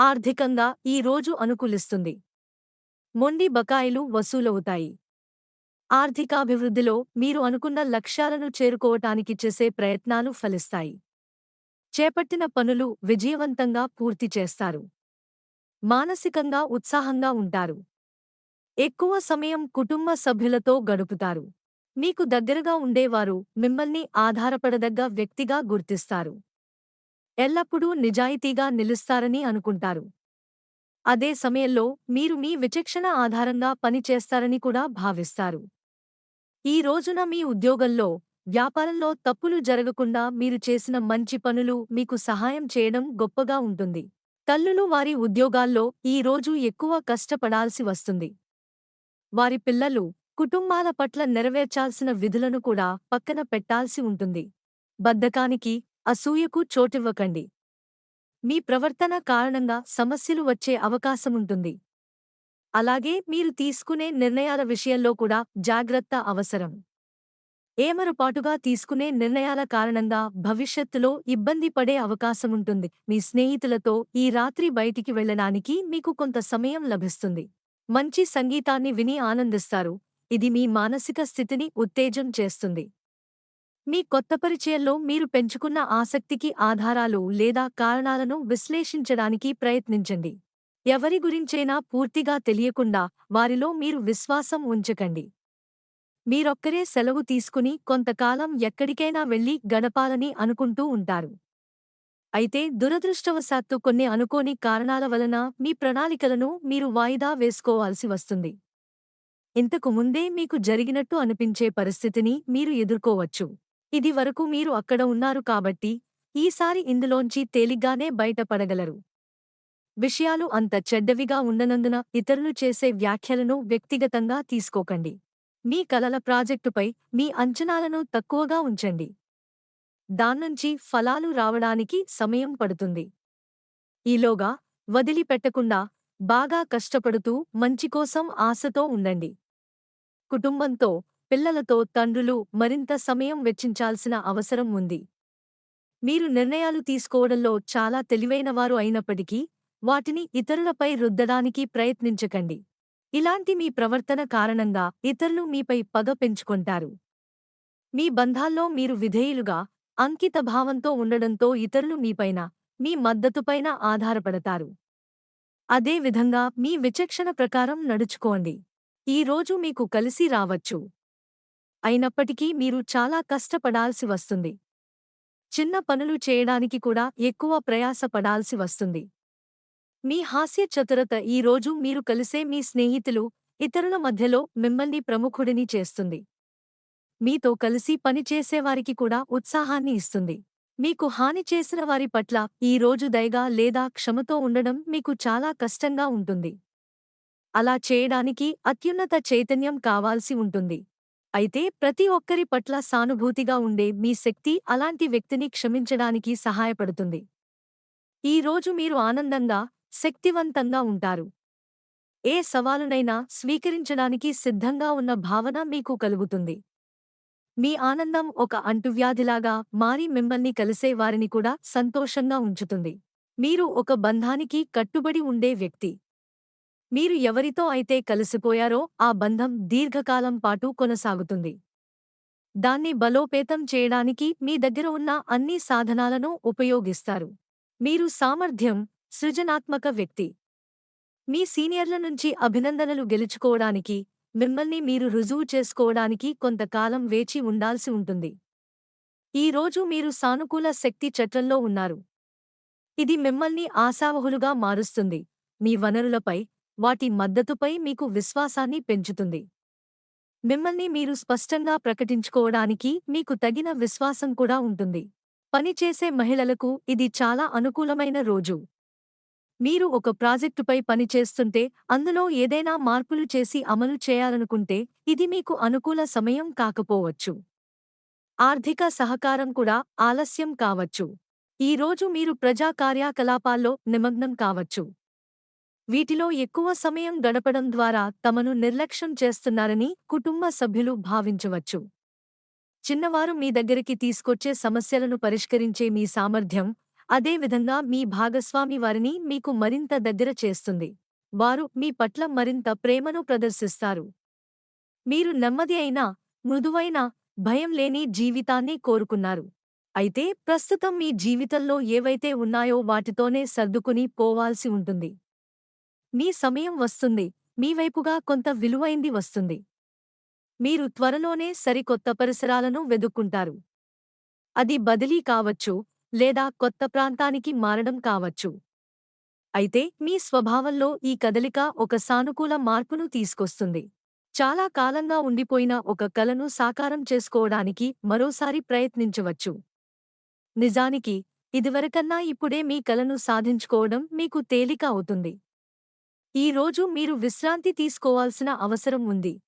ఆర్థికంగా ఈ రోజు అనుకూలిస్తుంది. మొండి బకాయిలు వసూలవుతాయి. ఆర్థికాభివృద్ధిలో మీరు అనుకున్న లక్ష్యాలను చేరుకోవటానికి చేసే ప్రయత్నాలు ఫలిస్తాయి. చేపట్టిన పనులు విజయవంతంగా పూర్తి చేస్తారు. మానసికంగా ఉత్సాహంగా ఉంటారు. ఎక్కువ సమయం కుటుంబ సభ్యులతో గడుపుతారు. మీకు దగ్గరగా ఉండేవారు మిమ్మల్ని ఆధారపడదగ్గ వ్యక్తిగా గుర్తిస్తారు. ఎల్లప్పుడూ నిజాయితీగా నిలుస్తారని అనుకుంటారు. అదే సమయంలో మీరు మీ విచక్షణ ఆధారంగా పనిచేస్తారని కూడా భావిస్తారు. ఈ రోజున మీ ఉద్యోగంలో వ్యాపారంలో తప్పులు జరగకుండా మీరు చేసిన మంచి పనులు మీకు సహాయం చేయడం గొప్పగా ఉంటుంది. తల్లులు వారి ఉద్యోగాల్లో ఈ రోజు ఎక్కువ కష్టపడాల్సి వస్తుంది. వారి పిల్లలు కుటుంబాల పట్ల నెరవేర్చాల్సిన విధులను కూడా పక్కన పెట్టాల్సి ఉంటుంది. బద్ధకానికి అసూయకు చోటివ్వకండి. మీ ప్రవర్తన కారణంగా సమస్యలు వచ్చే అవకాశముంటుంది. అలాగే మీరు తీసుకునే నిర్ణయాల విషయంలో కూడా జాగ్రత్త అవసరం. ఏమరపాటుగా తీసుకునే నిర్ణయాల కారణంగా భవిష్యత్తులో ఇబ్బంది పడే అవకాశముంటుంది. మీ స్నేహితులతో ఈ రాత్రి బయటికి వెళ్ళడానికి మీకు కొంత సమయం లభిస్తుంది. మంచి సంగీతాన్ని విని ఆనందిస్తారు. ఇది మీ మానసిక స్థితిని ఉత్తేజం చేస్తుంది. మీ కొత్త పరిచయంలో మీరు పెంచుకున్న ఆసక్తికి ఆధారాలు లేదా కారణాలను విశ్లేషించడానికి ప్రయత్నించండి. ఎవరి గురించైనా పూర్తిగా తెలియకుండా వారిలో మీరు విశ్వాసం ఉంచకండి. మీరొక్కరే సెలవు తీసుకుని కొంతకాలం ఎక్కడికైనా వెళ్ళి గడపాలని అనుకుంటూ ఉంటారు. అయితే దురదృష్టవశాత్తు కొన్ని అనుకోని కారణాల వలన మీ ప్రణాళికలను మీరు వాయిదా వేసుకోవాల్సి వస్తుంది. ఇంతకు ముందే మీకు జరిగినట్టు అనిపించే పరిస్థితిని మీరు ఎదుర్కోవచ్చు. ఇది వరకు మీరు అక్కడ ఉన్నారు కాబట్టి ఈసారి ఇందులోంచి తేలిగ్గానే బయటపడగలరు. విషయాలు అంత చెడ్డవిగా ఉన్ననందున ఇతరులు చేసే వ్యాఖ్యలను వ్యక్తిగతంగా తీసుకోకండి. మీ కలల ప్రాజెక్టుపై మీ అంచనాలను తక్కువగా ఉంచండి. దాన్నుంచి ఫలాలు రావడానికి సమయం పడుతుంది. ఈలోగా వదిలిపెట్టకుండా బాగా కష్టపడుతూ మంచి కోసం ఆశతో ఉండండి. కుటుంబంతో పిల్లలతో తండ్రులు మరింత సమయం వెచ్చించాల్సిన అవసరం ఉంది. మీరు నిర్ణయాలు తీసుకోవడంలో చాలా తెలివైనవారు అయినప్పటికీ వాటిని ఇతరులపై రుద్దడానికి ప్రయత్నించకండి. ఇలాంటి మీ ప్రవర్తన కారణంగా ఇతరులు మీపై పగ పెంచుకుంటారు. మీ బంధాల్లో మీరు విధేయులుగా అంకితభావంతో ఉండడంతో ఇతరులు మీపైన మీ మద్దతుపైన ఆధారపడతారు. అదే విధంగా మీ విచక్షణ ప్రకారం నడుచుకోండి. ఈ రోజు మీకు కలిసి రావచ్చు. అయినప్పటికీ మీరు చాలా కష్టపడాల్సి వస్తుంది. చిన్న పనులు చేయడానికి కూడా ఎక్కువ ప్రయాస పడాల్సి వస్తుంది. మీ హాస్య చతురత ఈ రోజు మీరు కలిసే మీ స్నేహితులు ఇతరుల మధ్యలో మిమ్మల్ని ప్రముఖుడిని చేస్తుంది. మీతో కలిసి పనిచేసేవారికి కూడా ఉత్సాహాన్ని ఇస్తుంది. మీకు హాని చేసిన వారి పట్ల ఈ రోజు దయగా లేదా క్షమతో ఉండడం మీకు చాలా కష్టంగా ఉంటుంది. అలా చేయడానికి అత్యున్నత చైతన్యం కావాల్సి ఉంటుంది. అయితే ప్రతి ఒక్కరి పట్ల సానుభూతిగా ఉండే మీ శక్తి అలాంటి వ్యక్తిని క్షమించడానికి సహాయపడుతుంది. ఈ రోజు మీరు ఆనందంగా శక్తివంతంగా ఉంటారు. ఏ సవాలునైనా స్వీకరించడానికి సిద్ధంగా ఉన్న భావన మీకు కలుగుతుంది. మీ ఆనందం ఒక అంటువ్యాధిలాగా మారి మిమ్మల్ని కలిసే వారిని కూడా సంతోషంగా ఉంచుతుంది. మీరు ఒక బంధానికి కట్టుబడి ఉండే వ్యక్తి. మీరు ఎవరితో అయితే కలిసిపోయారో ఆ బంధం దీర్ఘకాలం పాటు కొనసాగుతుంది. దాన్ని బలోపేతం చేయడానికి మీ దగ్గర ఉన్న అన్ని సాధనాలను ఉపయోగిస్తారు. మీరు సామర్థ్యం సృజనాత్మక వ్యక్తి. మీ సీనియర్ల నుంచి అభినందనలు గెలుచుకోవడానికి మిమ్మల్ని మీరు రుజువు చేసుకోవడానికి కొంతకాలం వేచి ఉండాల్సి ఉంటుంది. ఈ రోజు మీరు సానుకూల శక్తి చట్టంలో ఉన్నారు. ఇది మిమ్మల్ని ఆశావహులుగా మారుస్తుంది. మీ వనరులపై వాటి మద్దతుపై మీకు విశ్వాసాన్ని పెంచుతుంది. మిమ్మల్ని మీరు స్పష్టంగా ప్రకటించుకోవడానికి మీకు తగిన విశ్వాసం కూడా ఉంటుంది. పనిచేసే మహిళలకు ఇది చాలా అనుకూలమైన రోజు. మీరు ఒక ప్రాజెక్టుపై పనిచేస్తుంటే అందులో ఏదైనా మార్పులు చేసి అమలు చేయాలనుకుంటే ఇది మీకు అనుకూల సమయం కాకపోవచ్చు. ఆర్థిక సహకారం కూడా ఆలస్యం కావచ్చు. ఈ రోజు మీరు ప్రజా కార్యకలాపాల్లో నిమగ్నం కావచ్చు. వీటిలో ఎక్కువ సమయం గడపడం ద్వారా తమను నిర్లక్ష్యం చేస్తున్నారని కుటుంబ సభ్యులు భావించవచ్చు. చిన్నవారు మీ దగ్గరికి తీసుకొచ్చే సమస్యలను పరిష్కరించే మీ సామర్థ్యం అదేవిధంగా మీ భాగస్వామి వారిని మీకు మరింత దగ్గర చేస్తుంది. వారు మీ పట్ల మరింత ప్రేమను ప్రదర్శిస్తారు. మీరు నెమ్మది అయినా మృదువైన భయం లేని జీవితాన్ని కోరుకున్నారు. అయితే ప్రస్తుతం మీ జీవితంలో ఏవైతే ఉన్నాయో వాటితోనే సర్దుకుని పోవాల్సి ఉంటుంది. మీ సమయం వస్తుంది. మీ వైపుగా కొంత విలువైంది వస్తుంది. మీరు త్వరలోనే సరికొత్త పరిసరాలను వెదుక్కుంటారు. అది బదిలీ కావచ్చు లేదా కొత్త ప్రాంతానికి మారడం కావచ్చు. అయితే మీ స్వభావంలో ఈ కదలిక ఒక సానుకూల మార్పును తీసుకొస్తుంది. చాలా కాలంగా ఉండిపోయిన ఒక కలను సాకారం చేసుకోవడానికి మరోసారి ప్రయత్నించవచ్చు. నిజానికి ఇదివరకన్నా ఇప్పుడే మీ కలను సాధించుకోవడం మీకు తేలిక అవుతుంది. ఈ రోజు మీరు విశ్రాంతి తీసుకోవాల్సిన అవసరం ఉంది.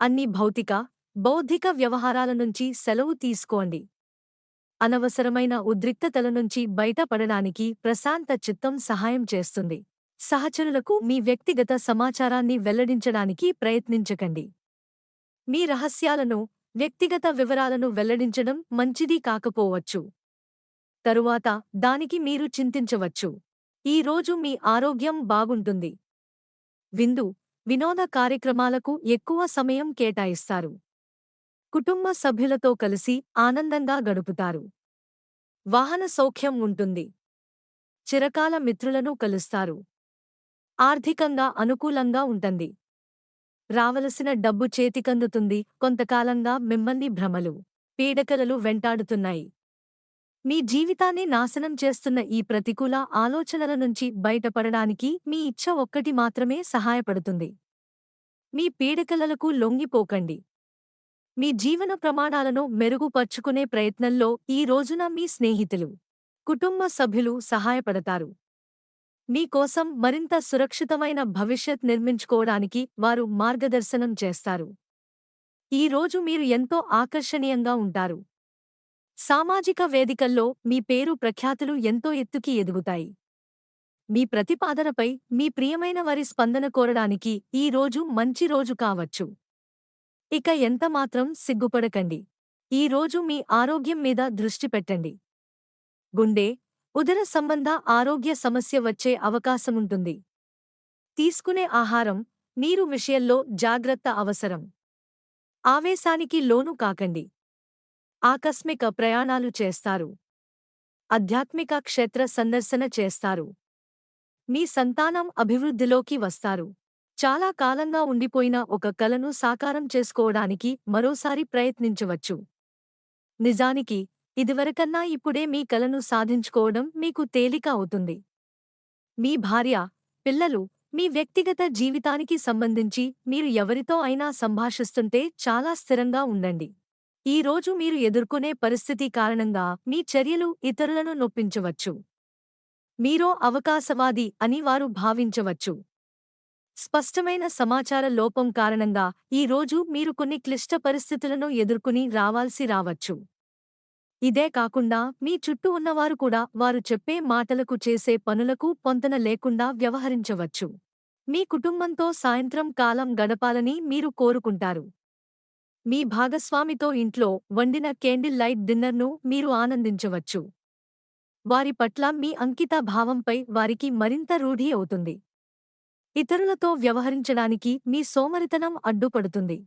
అన్ని భౌతిక బౌద్ధిక వ్యవహారాల నుంచి సెలవు తీసుకోండి. అనవసరమైన ఉద్రిక్తతల నుంచి బయటపడడానికి ప్రశాంత చిత్తం సహాయం చేస్తుంది. సహచరులకు మీ వ్యక్తిగత సమాచారాన్ని వెల్లడించడానికి ప్రయత్నించకండి. మీ రహస్యాలను వ్యక్తిగత వివరాలను వెల్లడించడం మంచిది కాకపోవచ్చు. తరువాత దానికి మీరు చింతించవచ్చు. ఈ రోజు మీ ఆరోగ్యం బాగుంటుంది. విందు వినోద కార్యక్రమాలకు ఎక్కువ సమయం కేటాయిస్తారు. కుటుంబ సభ్యులతో కలిసి ఆనందంగా గడుపుతారు. వాహన సౌఖ్యం ఉంటుంది. చిరకాల మిత్రులను కలుస్తారు. ఆర్థికంగా అనుకూలంగా ఉంటుంది. రావలసిన డబ్బు చేతికందుతుంది. కొంతకాలంగా మిమ్మల్ని భ్రమలు పీడకలలు వెంటాడుతున్నాయి. మీ జీవితాన్ని నాశనం చేస్తున్న ఈ ప్రతికూల ఆలోచనల నుంచి బయటపడడానికి మీ ఇచ్ఛ ఒక్కటి మాత్రమే సహాయపడుతుంది. మీ పీడకలలకు లొంగిపోకండి. మీ జీవన ప్రమాణాలను మెరుగుపర్చుకునే ప్రయత్నంలో ఈ రోజున మీ స్నేహితులు కుటుంబ సభ్యులు సహాయపడతారు. మీకోసం మరింత సురక్షితమైన భవిష్యత్ నిర్మించుకోవడానికి వారు మార్గదర్శనం చేస్తారు. ఈ రోజు మీరు ఎంతో ఆకర్షణీయంగా ఉంటారు. సామాజిక వేదికల్లో మీ పేరు ప్రఖ్యాతులు ఎంతో ఎత్తుకి ఎదుగుతాయి. మీ ప్రతిపాదనపై మీ ప్రియమైన వారి స్పందన కోరడానికి ఈ రోజు మంచి రోజు కావచ్చు. ఇక ఎంతమాత్రం సిగ్గుపడకండి. ఈ రోజు మీ ఆరోగ్యం మీద దృష్టి పెట్టండి. గుండె ఉదర సంబంధ ఆరోగ్య సమస్య వచ్చే అవకాశముంటుంది. తీసుకునే ఆహారం నీరు విషయంలో జాగ్రత్త అవసరం. ఆవేశానికి లోను కాకండి. ఆకస్మిక ప్రయాణాలు చేస్తారు. ఆధ్యాత్మిక క్షేత్ర సందర్శన చేస్తారు. మీ సంతానం అభివృద్ధిలోకి వస్తారు. చాలా కాలంగా ఉండిపోయిన ఒక కలను సాకారం చేసుకోవడానికి మరోసారి ప్రయత్నించవచ్చు. నిజానికి ఇదివరకన్నా ఇప్పుడే మీ కలను సాధించుకోవడం మీకు తేలిక అవుతుంది. మీ భార్య పిల్లలు మీ వ్యక్తిగత జీవితానికి సంబంధించి మీరు ఎవరితో అయినా సంభాషిస్తుంటే చాలా స్థిరంగా ఉండండి. ఈ రోజు మీరు ఎదుర్కొనే పరిస్థితి కారణంగా మీ చర్యలు ఇతరులను నొప్పించవచ్చు. మీరో అవకాశవాది అని వారు భావించవచ్చు. స్పష్టమైన సమాచార లోపం కారణంగా ఈ రోజు మీరు కొన్ని క్లిష్ట పరిస్థితులను ఎదుర్కొని రావాల్సి రావచ్చు. ఇదే కాకుండా మీ చుట్టూ ఉన్నవారు కూడా వారు చెప్పే మాటలకు చేసే పనులకు పొంతన లేకుండా వ్యవహరించవచ్చు. మీ కుటుంబంతో సాయంత్రం కాలం గడపాలని మీరు కోరుకుంటారు. మీ భాగస్వామితో ఇంట్లో వండిన కేండిల్ లైట్ డిన్నర్ను మీరు ఆనందించవచ్చు. వారి పట్ల మీ అంకిత భావంపై వారికి మరింత రూఢి అవుతుంది. ఇతరులతో వ్యవహరించడానికి మీ సోమరితనం అడ్డుపడుతుంది.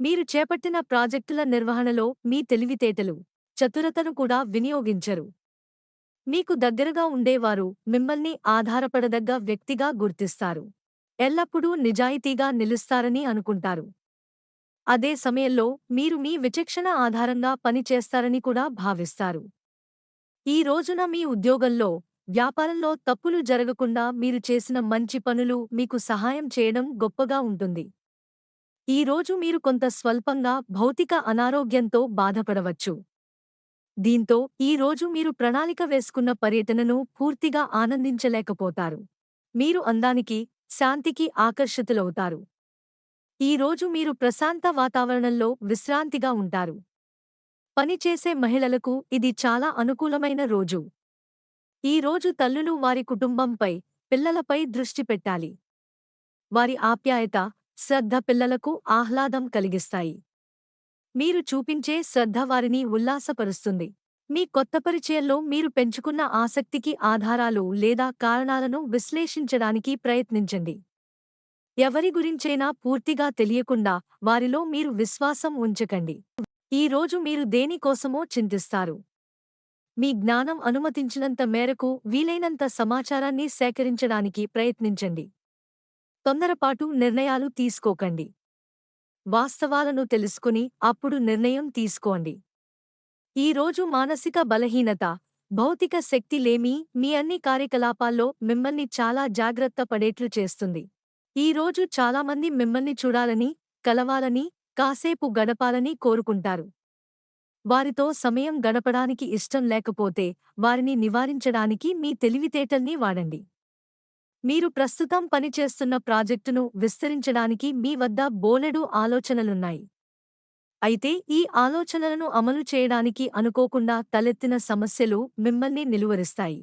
మీరు చేపట్టిన ప్రాజెక్టుల నిర్వహణలో మీ తెలివితేటలు చతురతను కూడా వినియోగించరు. మీకు దగ్గరగా ఉండేవారు మిమ్మల్ని ఆధారపడదగ్గ వ్యక్తిగా గుర్తిస్తారు. ఎల్లప్పుడూ నిజాయితీగా నిలుస్తారని అనుకుంటారు. అదే సమయంలో మీరు మీ విచక్షణ ఆధారంగా పనిచేస్తారని కూడా భావిస్తారు. ఈ రోజున మీ ఉద్యోగంలో వ్యాపారంలో తప్పులు జరగకుండా మీరు చేసిన మంచి పనులు మీకు సహాయం చేయడం గొప్పగా ఉంటుంది. ఈ రోజు మీరు కొంత స్వల్పంగా భౌతిక అనారోగ్యంతో బాధపడవచ్చు. దీంతో ఈ రోజు మీరు ప్రణాళిక వేసుకున్న పర్యటనను పూర్తిగా ఆనందించలేకపోతారు. మీరు అందానికి శాంతికి ఆకర్షితులవుతారు. ఈ రోజు మీరు ప్రశాంత వాతావరణంలో విశ్రాంతిగా ఉంటారు. పనిచేసే మహిళలకు ఇది చాలా అనుకూలమైన రోజు. ఈ రోజు తల్లులు వారి కుటుంబంపై పిల్లలపై దృష్టి పెట్టాలి. వారి ఆప్యాయత శ్రద్ధ పిల్లలకు ఆహ్లాదం కలిగిస్తాయి. మీరు చూపించే శ్రద్ధ వారిని ఉల్లాసపరుస్తుంది. మీ కొత్త పరిచయంలో మీరు పెంచుకున్న ఆసక్తికి ఆధారాలు లేదా కారణాలను విశ్లేషించడానికి ప్రయత్నించండి. ఎవరి గురించైనా పూర్తిగా తెలియకుండా వారిలో మీరు విశ్వాసం ఉంచకండి. ఈ రోజు మీరు దేనికోసమో చింతిస్తారు. మీ జ్ఞానం అనుమతించినంత మేరకు వీలైనంత సమాచారాన్ని సేకరించడానికి ప్రయత్నించండి. తొందరపాటు నిర్ణయాలు తీసుకోకండి. వాస్తవాలను తెలుసుకుని అప్పుడు నిర్ణయం తీసుకోండి. ఈ రోజు మానసిక బలహీనత భౌతిక శక్తి లేమి మీ అన్ని కార్యకలాపాల్లో మిమ్మల్ని చాలా జాగ్రత్త పడేట్లు చేస్తుంది. ఈ రోజు చాలామంది మిమ్మల్ని చూడాలని కలవాలని కాసేపు గడపాలని కోరుకుంటారు. వారితో సమయం గడపడానికి ఇష్టం లేకపోతే వారిని నివారించడానికి మీ తెలివితేటల్ని వాడండి. మీరు ప్రస్తుతం పనిచేస్తున్న ప్రాజెక్టును విస్తరించడానికి మీ వద్ద బోలెడు ఆలోచనలున్నాయి. అయితే ఈ ఆలోచనలను అమలు చేయడానికి అనుకోకుండా తలెత్తిన సమస్యలు మిమ్మల్ని నిలువరిస్తాయి.